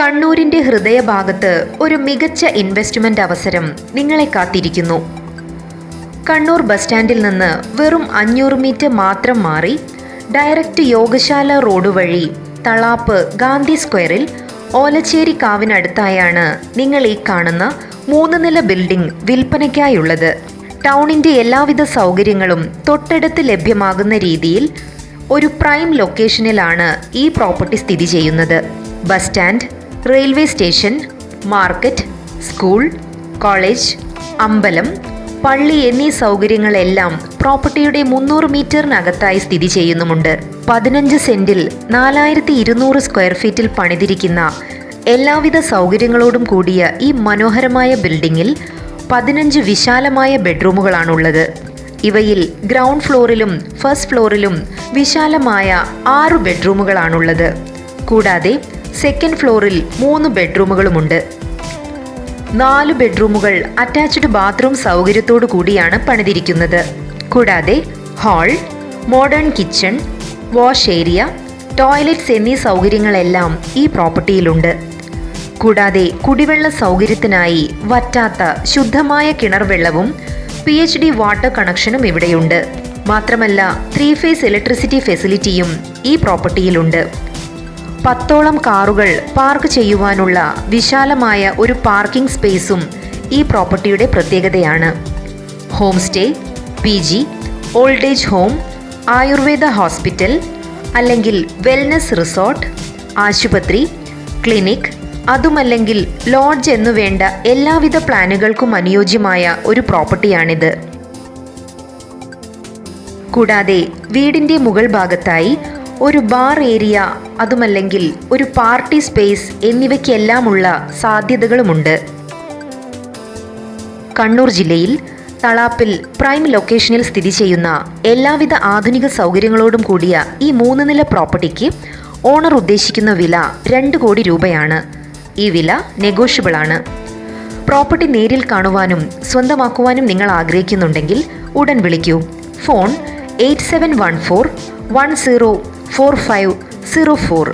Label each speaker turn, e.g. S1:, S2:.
S1: കണ്ണൂരിന്റെ ഹൃദയഭാഗത്ത് ഒരു മികച്ച ഇൻവെസ്റ്റ്മെന്റ് അവസരം നിങ്ങളെ കാത്തിരിക്കുന്നു. കണ്ണൂർ ബസ് സ്റ്റാൻഡിൽ നിന്ന് വെറും അഞ്ഞൂറ് മീറ്റർ മാത്രം മാറി ഡയറക്റ്റ് യോഗശാല റോഡ് വഴി തളാപ്പ് ഗാന്ധി സ്ക്വയറിൽ ഓലച്ചേരി കാവിനടുത്തായാണ് നിങ്ങൾ ഈ കാണുന്ന മൂന്ന് നില ബിൽഡിംഗ് വിൽപ്പനയ്ക്കായുള്ളത്. ടൗണിന്റെ എല്ലാവിധ സൗകര്യങ്ങളും തൊട്ടടുത്ത് ലഭ്യമാകുന്ന രീതിയിൽ ഒരു പ്രൈം ലൊക്കേഷനിലാണ് ഈ പ്രോപ്പർട്ടി സ്ഥിതി ചെയ്യുന്നത്. Bus stand railway station market school college അമ്പലം പള്ളി എന്നീ സൗകര്യങ്ങളെല്ലാം പ്രോപ്പർട്ടിയുടെ മുന്നൂറ് മീറ്ററിനകത്തായി സ്ഥിതി ചെയ്യുന്നുമുണ്ട്. പതിനഞ്ച് സെന്റിൽ നാലായിരത്തി ഇരുന്നൂറ് സ്ക്വയർ ഫീറ്റിൽ പണിതിരിക്കുന്ന എല്ലാവിധ സൗകര്യങ്ങളോടും കൂടിയ ഈ മനോഹരമായ ബിൽഡിങ്ങിൽ പതിനഞ്ച് വിശാലമായ ബെഡ്റൂമുകളാണുള്ളത്. ഇവയിൽ ഗ്രൗണ്ട് ഫ്ലോറിലും ഫസ്റ്റ് ഫ്ലോറിലും വിശാലമായ ആറ് ബെഡ്റൂമുകളാണുള്ളത്. കൂടാതെ സെക്കൻഡ് ഫ്ലോറിൽ മൂന്ന് ബെഡ്റൂമുകളുമുണ്ട്. നാല് ബെഡ്റൂമുകൾ അറ്റാച്ച്ഡ് ബാത്റൂം സൗകര്യത്തോടു കൂടിയാണ് പണിതിരിക്കുന്നത്. കൂടാതെ hall modern kitchen wash area toilets എന്നീ സൗകര്യങ്ങളെല്ലാം ഈ പ്രോപ്പർട്ടിയിലുണ്ട്. കൂടാതെ കുടിവെള്ള സൗകര്യത്തിനായി വറ്റാത്ത ശുദ്ധമായ കിണർ വെള്ളവും പി എച്ച് ഡി വാട്ടർ കണക്ഷനും ഇവിടെയുണ്ട്. മാത്രമല്ല ത്രീ ഫേസ് ഇലക്ട്രിസിറ്റി ഫെസിലിറ്റിയും ഈ പ്രോപ്പർട്ടിയിലുണ്ട്. പത്തോളം കാറുകൾ പാർക്ക് ചെയ്യുവാനുള്ള വിശാലമായ ഒരു പാർക്കിംഗ് സ്പേസും ഈ പ്രോപ്പർട്ടിയുടെ പ്രത്യേകതയാണ്. Home stay P G old age home Ayurveda hospital അല്ലെങ്കിൽ വെൽനസ് റിസോർട്ട് ആശുപത്രി ക്ലിനിക് അതുമല്ലെങ്കിൽ ലോഡ്ജ് എന്നുവേണ്ട എല്ലാവിധ പ്ലാനുകൾക്കും അനുയോജ്യമായ ഒരു പ്രോപ്പർട്ടിയാണിത്. കൂടാതെ വീടിന്റെ മുകൾ ഭാഗത്തായി ഒരു ബാർ ഏരിയ അതുമല്ലെങ്കിൽ ഒരു പാർട്ടി സ്പേസ് എന്നിവയ്ക്കെല്ലാമുള്ള സാധ്യതകളുമുണ്ട്. കണ്ണൂർ ജില്ലയിൽ തളാപ്പിൽ പ്രൈം ലൊക്കേഷനിൽ സ്ഥിതി ചെയ്യുന്ന എല്ലാവിധ ആധുനിക സൗകര്യങ്ങളോടും കൂടിയ ഈ മൂന്ന് നില പ്രോപ്പർട്ടിക്ക് ഓണർ ഉദ്ദേശിക്കുന്ന വില രണ്ട് കോടി രൂപയാണ്. ഈ വില നെഗോഷ്യബിൾ ആണ് പ്രോപ്പർട്ടി നേരിൽ കാണുവാനും സ്വന്തമാക്കുവാനും നിങ്ങൾ ആഗ്രഹിക്കുന്നുണ്ടെങ്കിൽ ഉടൻ വിളിക്കൂ. Phone eight seven one four one zero four five zero four